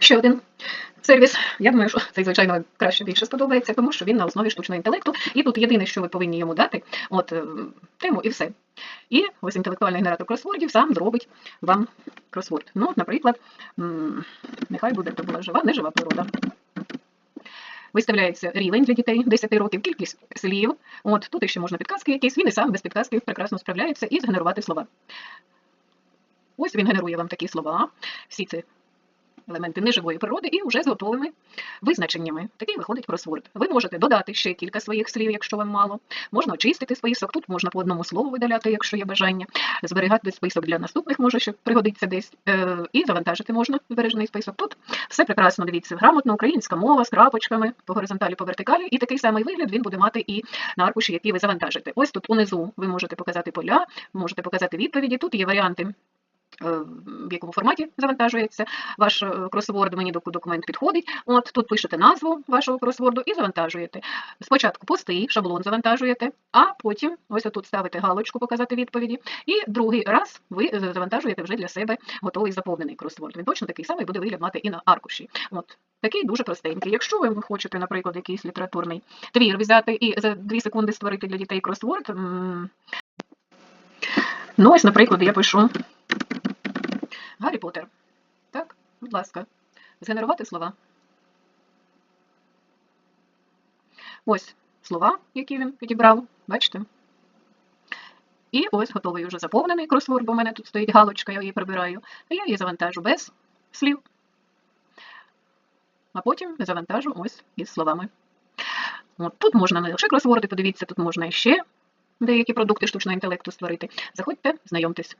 ще один сервіс. Я думаю, що цей, звичайно, краще більше сподобається, тому що він на основі штучного інтелекту. І тут єдине, що ви повинні йому дати, от е, тему і все. І ось інтелектуальний генератор кросвордів сам зробить вам кросворд. Ну, наприклад, нехай буде то була жива, нежива природа. Виставляється рівень для дітей 10 років, кількість слів. От тут ще можна підказки якісь. Він і сам без підказки прекрасно справляється і згенерувати слова. Ось він генерує вам такі слова. Всі ці елементи неживої природи і вже з готовими визначеннями. Такий виходить кросворд. Ви можете додати ще кілька своїх слів, якщо вам мало. Можна очистити список. Тут можна по одному слову видаляти, якщо є бажання. Зберігати список для наступних, може, що пригодиться десь. Е, і завантажити можна збережений список. Тут все прекрасно, дивіться, грамотно, українська мова з крапочками по горизонталі, по вертикалі. І такий самий вигляд він буде мати і на аркуші, які ви завантажите. Ось тут унизу ви можете показати поля, можете показати відповіді. Тут є варіанти. Е, В якому форматі завантажується ваш е, кросворд, мені доку- документ підходить. От тут пишете назву вашого кросворду і завантажуєте. Спочатку пустий шаблон завантажуєте, а потім ось тут ставите галочку показати відповіді. І другий раз ви е, завантажуєте вже для себе готовий заповнений кросворд. Він точно такий самий буде вигляд мати і на аркуші. От такий дуже простенький. Якщо ви хочете, наприклад, якийсь літературний твір взяти і за 2 секунди створити для дітей кросворд. Ну, ось, наприклад, я пишу Гаррі Поттер. Так, будь ласка, згенерувати слова. Ось слова, які він підібрав, бачите? І ось готовий вже заповнений кросворд, бо в мене тут стоїть галочка, я її прибираю. Я її завантажу без слів. А потім завантажу ось із словами. От, тут можна не лише кросворди, подивіться, тут можна ще деякі продукти штучного інтелекту створити. Заходьте, знайомтесь.